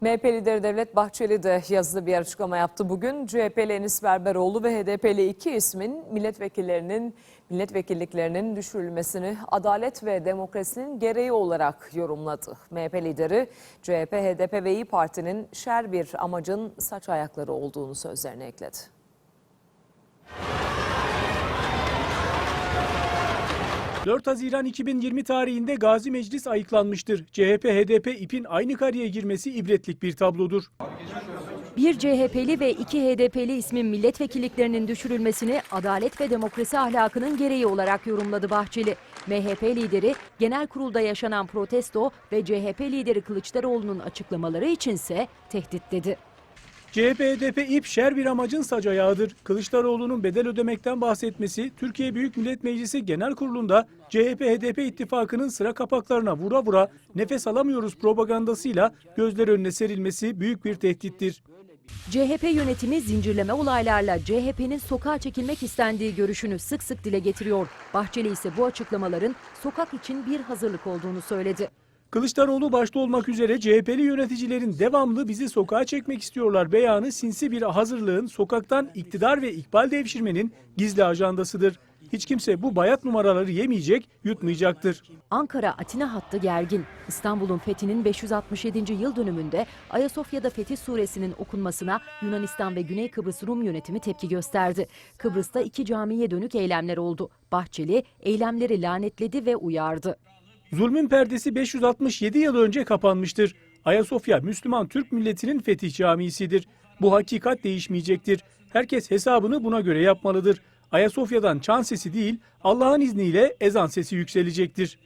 MHP lideri Devlet Bahçeli de yazılı bir açıklama yaptı bugün. CHP'li Enis Berberoğlu ve HDP'li iki ismin milletvekillerinin milletvekilliklerinin düşürülmesini adalet ve demokrasinin gereği olarak yorumladı. MHP lideri CHP, HDP ve İyi Parti'nin şer bir amacın saç ayakları olduğunu sözlerine ekledi. – 4 Haziran 2020 tarihinde Gazi Meclis ayıklanmıştır. CHP, HDP ipin aynı kareye girmesi ibretlik bir tablodur. Bir CHP'li ve iki HDP'li ismin milletvekilliklerinin düşürülmesini adalet ve demokrasi ahlakının gereği olarak yorumladı Bahçeli. MHP lideri genel kurulda yaşanan protesto ve CHP lideri Kılıçdaroğlu'nun açıklamaları içinse tehdit dedi. CHP, HDP ip şer bir amacın sac ayağıdır. Kılıçdaroğlu'nun bedel ödemekten bahsetmesi, Türkiye Büyük Millet Meclisi Genel Kurulu'nda CHP-HDP ittifakının sıra kapaklarına vura vura nefes alamıyoruz propagandasıyla gözler önüne serilmesi büyük bir tehdittir. CHP yönetimi zincirleme olaylarla CHP'nin sokağa çekilmek istendiği görüşünü sık sık dile getiriyor. Bahçeli ise bu açıklamaların sokak için bir hazırlık olduğunu söyledi. Kılıçdaroğlu başta olmak üzere CHP'li yöneticilerin devamlı bizi sokağa çekmek istiyorlar beyanı sinsi bir hazırlığın sokaktan iktidar ve ikbal devşirmenin gizli ajandasıdır. Hiç kimse bu bayat numaraları yemeyecek, yutmayacaktır. Ankara-Atina hattı gergin. İstanbul'un fethinin 567. yıl dönümünde Ayasofya'da Fetih Suresinin okunmasına Yunanistan ve Güney Kıbrıs Rum yönetimi tepki gösterdi. Kıbrıs'ta iki camiye dönük eylemler oldu. Bahçeli eylemleri lanetledi ve uyardı. Zulmün perdesi 567 yıl önce kapanmıştır. Ayasofya Müslüman Türk milletinin fetih camisidir. Bu hakikat değişmeyecektir. Herkes hesabını buna göre yapmalıdır. Ayasofya'dan çan sesi değil, Allah'ın izniyle ezan sesi yükselecektir.